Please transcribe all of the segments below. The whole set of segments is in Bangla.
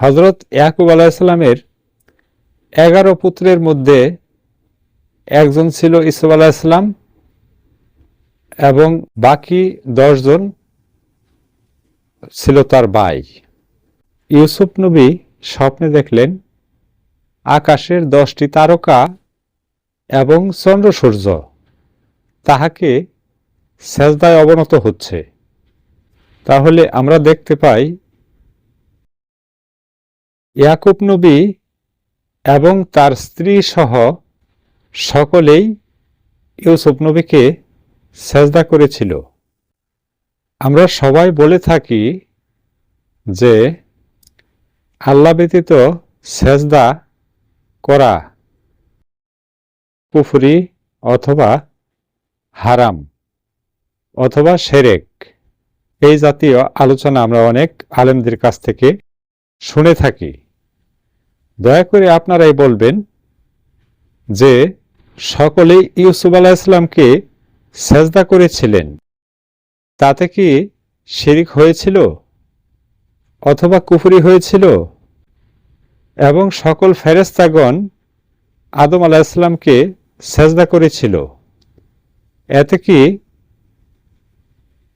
হজরত ইয়াকুব আলাহিসাল্লামের এগারো পুত্রের মধ্যে একজন ছিল ইসুফ আলাহিসাল্লাম এবং বাকি দশজন ছিল তার ভাই। ইউসুফ নবী স্বপ্নে দেখলেন আকাশের দশটি তারকা এবং চন্দ্র সূর্য তাহাকে সেজদায় অবনত হচ্ছে। তাহলে আমরা দেখতে পাই ইয়াকুব নবী এবং তার স্ত্রী সহ সকলেই ইউসুফ নবীকে সেজদা করেছিল। আমরা সবাই বলে থাকি যে আল্লাহ ব্যতীত সেজদা করা পুফুরি অথবা হারাম অথবা সেরেক। এই জাতীয় আলোচনা আমরা অনেক আলেমদের কাছ থেকে শুনে থাকি। দয়া করে আপনারাই বলবেন যে সকলেই ইউসুফ আলাহ ইসলামকে সেজদা করেছিলেন। তাতে কি শিরিক হয়েছিল অথবা কুফুরি হয়েছিল? এবং সকল ফেরেস্তাগণ আদম আলাহ ইসলামকে সেজদা করেছিল। এতে কি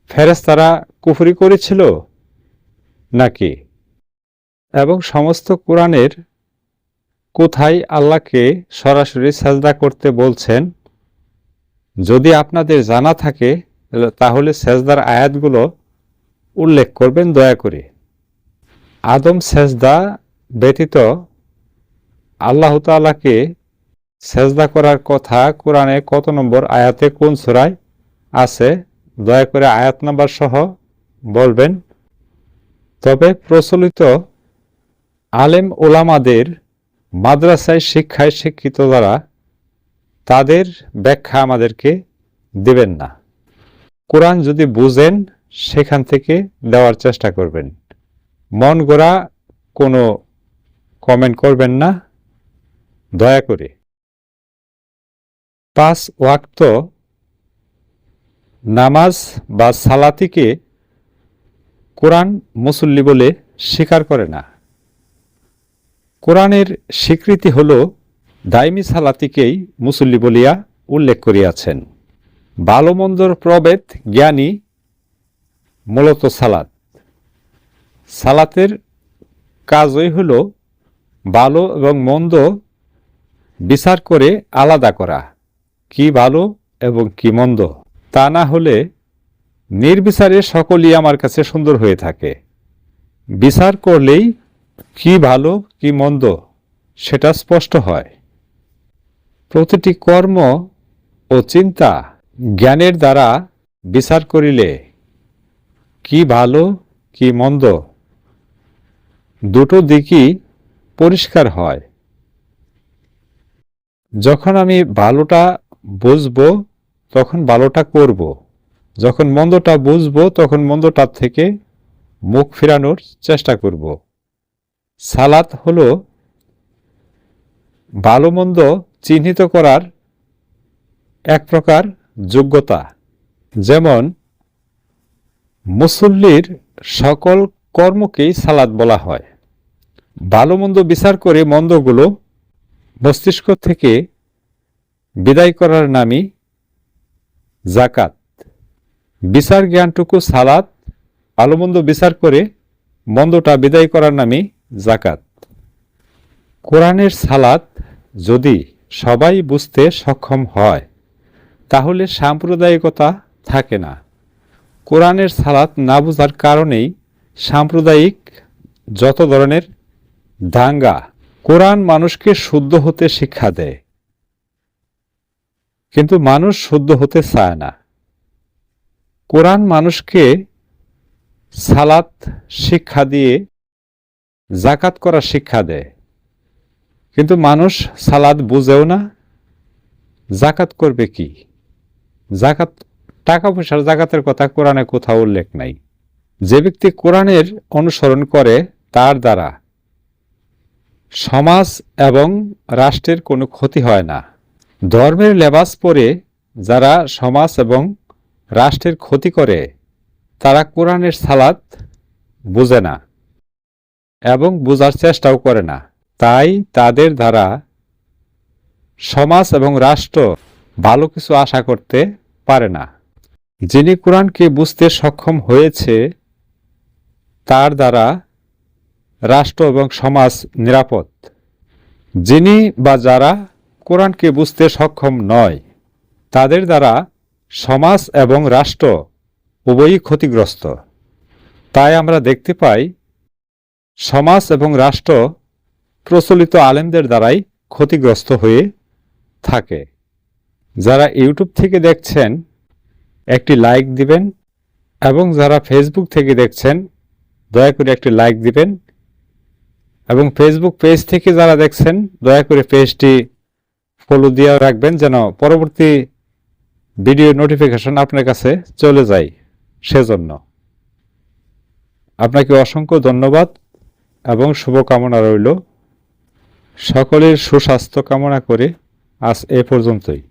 ফেরেস্তারা কুফুরি করেছিল নাকি? এবং সমস্ত কোরআনের কোথায় আল্লাহকে সরাসরি সাজদা করতে বলছেন? যদি আপনাদের জানা থাকে, তাহলে সেজদার আয়াতগুলো উল্লেখ করবেন, দয়া করে। আদম সেজদা ব্যতীত আল্লাহ তালাকে সেজদা করার কথা কোরআনে কত নম্বর আয়াতে কোন সুরায় আছে, দয়া করে আয়াত নাম্বার সহ বলবেন। তবে প্রচলিত আলেম ওলামাদের মাদ্রাসায় শিক্ষায় শিক্ষিত দ্বারা তাদের ব্যাখ্যা আমাদেরকে দেবেন না। কোরআন যদি বুঝেন, সেখান থেকে দেওয়ার চেষ্টা করবেন। মন গোড়া কোনো কমেন্ট করবেন না। দয়া করে। পাঁচ ওয়াক্ত নামাজ বা সালাতিকে কোরআন মুসল্লি বলে স্বীকার করে না। কোরআনের স্বীকৃতি হল, দাইমি সালাতিকেই মুসল্লি বলিয়া উল্লেখ করিয়াছেন। বালমন্দর মন্দর প্রভেদ জ্ঞানী মূলত সালাত। সালাতের কাজই হল ভালো এবং মন্দ বিচার করে আলাদা করা, কি ভালো এবং কি মন্দ। তা না হলে নির্বিচারে সকলই আমার কাছে সুন্দর হয়ে থাকে। বিচার করলেই কি ভালো, কি মন্দ, সেটা স্পষ্ট হয়। প্রতিটি কর্ম ও চিন্তা জ্ঞানের দ্বারা বিচার করিলে কি ভালো, কি মন্দ, দুটো দিকই পরিষ্কার হয়। যখন আমি ভালোটা বুঝব, তখন ভালোটা করব। যখন মন্দটা বুঝব, তখন মন্দটার থেকে মুখ ফেরানোর চেষ্টা করব। সালাত হল ভালো মন্দ চিহ্নিত করার এক প্রকার যোগ্যতা। যেমন, মুসল্লির সকল কর্মকেই সালাদ বলা হয়। ভালো মন্দ বিচার করে মন্দগুলো মস্তিষ্ক থেকে বিদায় করার নামই জাকাত। বিচার জ্ঞানটুকু সালাদ ভালো মন্দ বিচার করে মন্দটা বিদায় করার নামই জাকাত কোরআনের সালাত যদি সবাই বুঝতে সক্ষম হয়, তাহলে সাম্প্রদায়িকতা থাকে না। কোরআনের সালাত না বোঝার কারণেই সাম্প্রদায়িক যত ধরনের দাঙ্গা কোরআন মানুষকে শুদ্ধ হতে শিক্ষা দেয়, কিন্তু মানুষ শুদ্ধ হতে চায় না। কোরআন মানুষকে সালাত শিক্ষা দিয়ে জাকাত করার শিক্ষা দেয়। কিন্তু মানুষ সালাদ বুঝেও না, জাকাত করবে কি? জাকাত, টাকা পয়সার জাকাতের কথা কোরআনে কোথাও উল্লেখ নাই। যে ব্যক্তি কোরআনের অনুসরণ করে, তার দ্বারা সমাজ এবং রাষ্ট্রের কোনো ক্ষতি হয় না। ধর্মের লেবাস পরে যারা সমাজ এবং রাষ্ট্রের ক্ষতি করে, তারা কোরআনের সালাত বোঝে না। এবং বোঝার চেষ্টাও করে না। তাই তাদের দ্বারা সমাজ এবং রাষ্ট্র ভালো কিছু আশা করতে পারে না। যিনি কোরআনকে বুঝতে সক্ষম হয়েছে, তার দ্বারা রাষ্ট্র এবং সমাজ নিরাপদ। যিনি বা যারা কোরআনকে বুঝতে সক্ষম নয়, তাদের দ্বারা সমাজ এবং রাষ্ট্র উভয়ই ক্ষতিগ্রস্ত। তাই আমরা দেখতে পাই সমাজ এবং রাষ্ট্র প্রচলিত আলেমদের দ্বারাই ক্ষতিগ্রস্ত হয়ে থাকে। যারা ইউটিউব থেকে দেখছেন, একটি লাইক দিবেন এবং যারা ফেসবুক থেকে দেখছেন, দয়া করে একটি লাইক দিবেন এবং ফেসবুক পেজ থেকে যারা দেখছেন, দয়া করে পেজটি ফলো দিয়ে রাখবেন যেন পরবর্তী ভিডিও নোটিফিকেশন আপনার কাছে চলে যায় সেজন্য। আপনাকে অসংখ্য ধন্যবাদ। এবং শুভকামনা রইল। সকলের সুস্বাস্থ্য কামনা করে আজ এ পর্যন্তই।